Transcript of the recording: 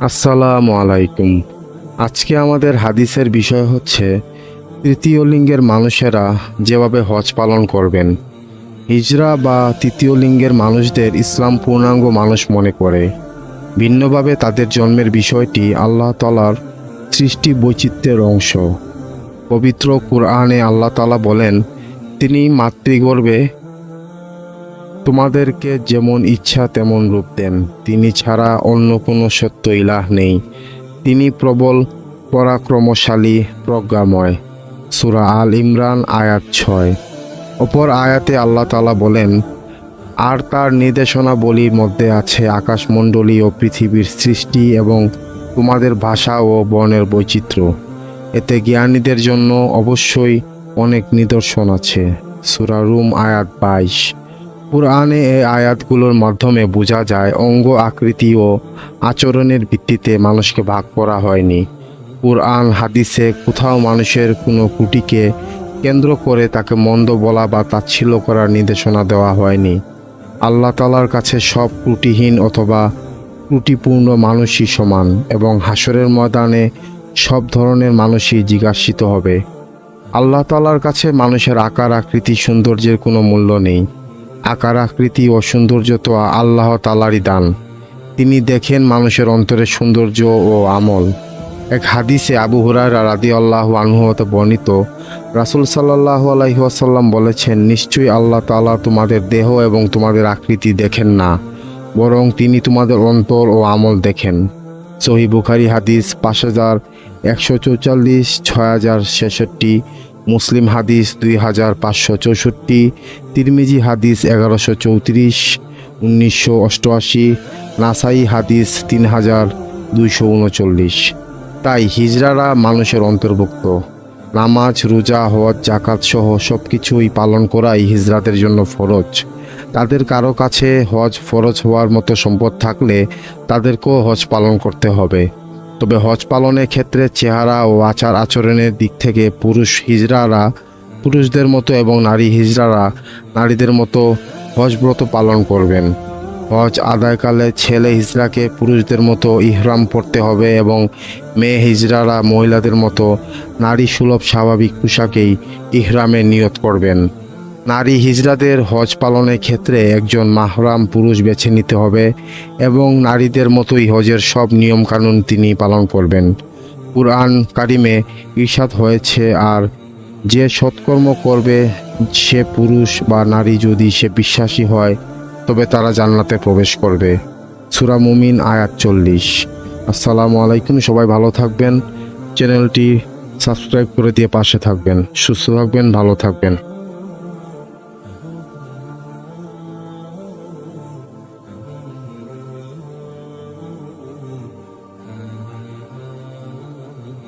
আসসালামু আলাইকুম। আজকে আমাদের হাদিসের বিষয় হচ্ছে, তৃতীয় লিঙ্গের মানুষেরা যেভাবে হজ পালন করবেন। হিজরা বা তৃতীয় লিঙ্গের মানুষদের ইসলাম পূর্ণাঙ্গ মানুষ মনে করে। ভিন্নভাবে তাদের জন্মের বিষয়টি আল্লাহ তালার সৃষ্টি বৈচিত্র্যের অংশ। পবিত্র কুরআনে আল্লাহ তালা বলেন, তিনি মাতৃগর্ভে তোমাদেরকে যেমন ইচ্ছা তেমন রূপ দেন। তিনি ছাড়া অন্য কোনো সত্য ইলাহ নেই। তিনি প্রবল, পরাক্রমশালী, প্রজ্ঞাময়। সুরা আল ইমরান, আয়াত ছয়। অপর আয়াতে আল্লাহ তালা বলেন, আর তার নির্দেশনাবলীর মধ্যে আছে আকাশমণ্ডলী ও পৃথিবীর সৃষ্টি এবং তোমাদের ভাষা ও বর্ণের বৈচিত্র্য। এতে জ্ঞানীদের জন্য অবশ্যই অনেক নিদর্শন আছে। সুরা রুম, আয়াত বাইশ। কুরআনে এই আয়াতগুলোর মাধ্যমে বোঝা যায়, অঙ্গ আকৃতি ও আচরণের ভিত্তিতে মানুষকে ভাগ করা হয়নি। কুরআন হাদিসে কোথাও মানুষের কোনো কুটিকে কেন্দ্র করে তাকে মন্দ বলা বা তাচ্ছিল্য করার নির্দেশনা দেওয়া হয়নি। আল্লাহ তালার কাছে সব ত্রুটিহীন অথবা ত্রুটিপূর্ণ মানুষই সমান এবং হাসরের ময়দানে সব ধরনের মানুষই জিজ্ঞাসিত হবে। আল্লাহ তালার কাছে মানুষের আকার আকৃতি সৌন্দর্যের কোনো মূল্য নেই। আকার, আকৃতি ও সৌন্দর্য তো আল্লাহ তালারই দান। তিনি দেখেন মানুষের অন্তরের সৌন্দর্য ও আমল। এক হাদিসে আবু হুরায়রা রাদি আল্লাহ আনহুতে বর্ণিত, রাসুল সাল্লাহ আলহিহাসাল্লাম বলেছেন, নিশ্চয়ই আল্লাহ তালা তোমাদের দেহ এবং তোমাদের আকৃতি দেখেন না, বরং তিনি তোমাদের অন্তর ও আমল দেখেন। সহি বুখারি হাদিস পাঁচ হাজার একশো চৌচল্লিশ, ছয় হাজার ছেষট্টি মুসলিম হাদিস দুই হাজার পাঁচশো চৌষট্টি, তিরমিজি হাদিস এগারোশো চৌত্রিশ, উনিশশো অষ্টআশি, নাসাই হাদিস তিন হাজার দুইশো উনচল্লিশ। তাই হিজড়ারা মানুষের অন্তর্ভুক্ত। নামাজ, রোজা, হজ জাকাত সহ সব কিছুই পালন করাই হিজড়াদের জন্য ফরজ। তাদের কারও কাছে হজ ফরজ হওয়ার মতো সম্পদ থাকলে তাদেরকেও হজ পালন করতে হবে। তবে হজ পালনের ক্ষেত্রে চেহারা ও আচার আচরণের দিক থেকে পুরুষ হিজড়ারা, পুরুষদের মতো এবং নারী হিজড়ারা, নারীদের মতো হজ ব্রত পালন করবেন। হজ আদায়কালে ছেলে হিজড়াকে পুরুষদের মতো ইহরাম পরতে হবে এবং মেয়ে হিজড়ারা মহিলাদের মতো নারী সুলভ স্বাভাবিক পোশাকেই ইহরামে নিয়ত করবেন। নারী হিজড়াদের হজ পালনের ক্ষেত্রে একজন মাহরাম পুরুষ বেছে নিতে হবে এবং নারীদের মতোই হজের সব নিয়মকানুন তিনি পালন করবেন। কুরআন কারিমে ঈর্ষাদ হয়েছে, আর যে সৎকর্ম করবে সে পুরুষ বা নারী যদি সে বিশ্বাসী হয়, তবে তারা জান্নাতে প্রবেশ করবে। সুরা মুমিন আয়াত চল্লিশ। আসসালামু আলাইকুম, সবাই ভালো থাকবেন। চ্যানেলটি সাবস্ক্রাইব করে দিয়ে পাশে থাকবেন। সুস্থ থাকবেন, ভালো থাকবেন।